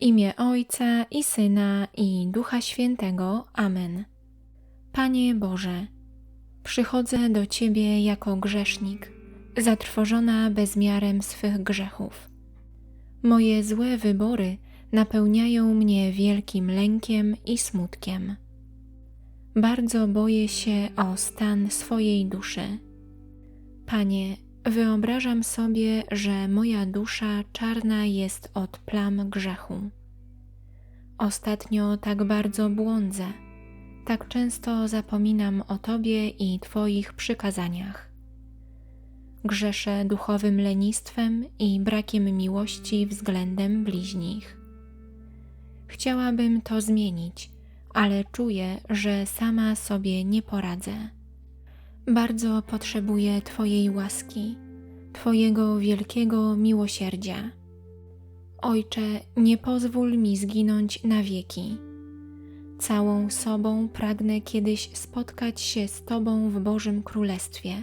imię Ojca i Syna i Ducha Świętego. Amen. Panie Boże, przychodzę do Ciebie jako grzesznik, zatrwożona bezmiarem swych grzechów. Moje złe wybory napełniają mnie wielkim lękiem i smutkiem. Bardzo boję się o stan swojej duszy. Panie, wyobrażam sobie, że moja dusza czarna jest od plam grzechu. Ostatnio tak bardzo błądzę, tak często zapominam o Tobie i Twoich przykazaniach. Grzeszę duchowym lenistwem i brakiem miłości względem bliźnich. Chciałabym to zmienić, ale czuję, że sama sobie nie poradzę. Bardzo potrzebuję Twojej łaski, Twojego wielkiego miłosierdzia. Ojcze, nie pozwól mi zginąć na wieki. Całą sobą pragnę kiedyś spotkać się z Tobą w Bożym Królestwie.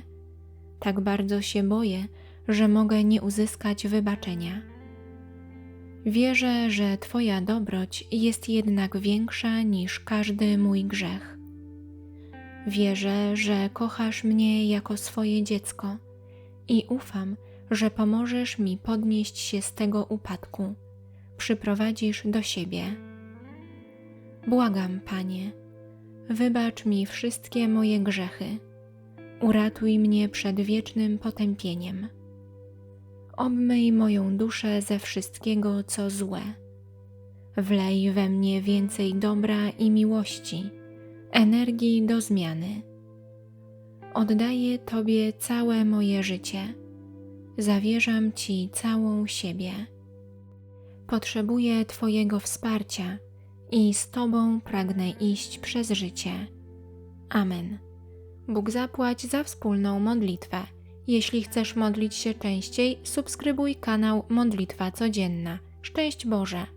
Tak bardzo się boję, że mogę nie uzyskać wybaczenia. Wierzę, że Twoja dobroć jest jednak większa niż każdy mój grzech. Wierzę, że kochasz mnie jako swoje dziecko i ufam, że pomożesz mi podnieść się z tego upadku, przyprowadzisz do siebie. Błagam, Panie, wybacz mi wszystkie moje grzechy, uratuj mnie przed wiecznym potępieniem obmyj moją duszę ze wszystkiego, co złe. Wlej we mnie więcej dobra i miłości, energii do zmiany. Oddaję Tobie całe moje życie, zawierzam Ci całą siebie. Potrzebuję Twojego wsparcia i z Tobą pragnę iść przez życie. Amen. Bóg zapłać za wspólną modlitwę. Jeśli chcesz modlić się częściej, subskrybuj kanał Modlitwa Codzienna. Szczęść Boże!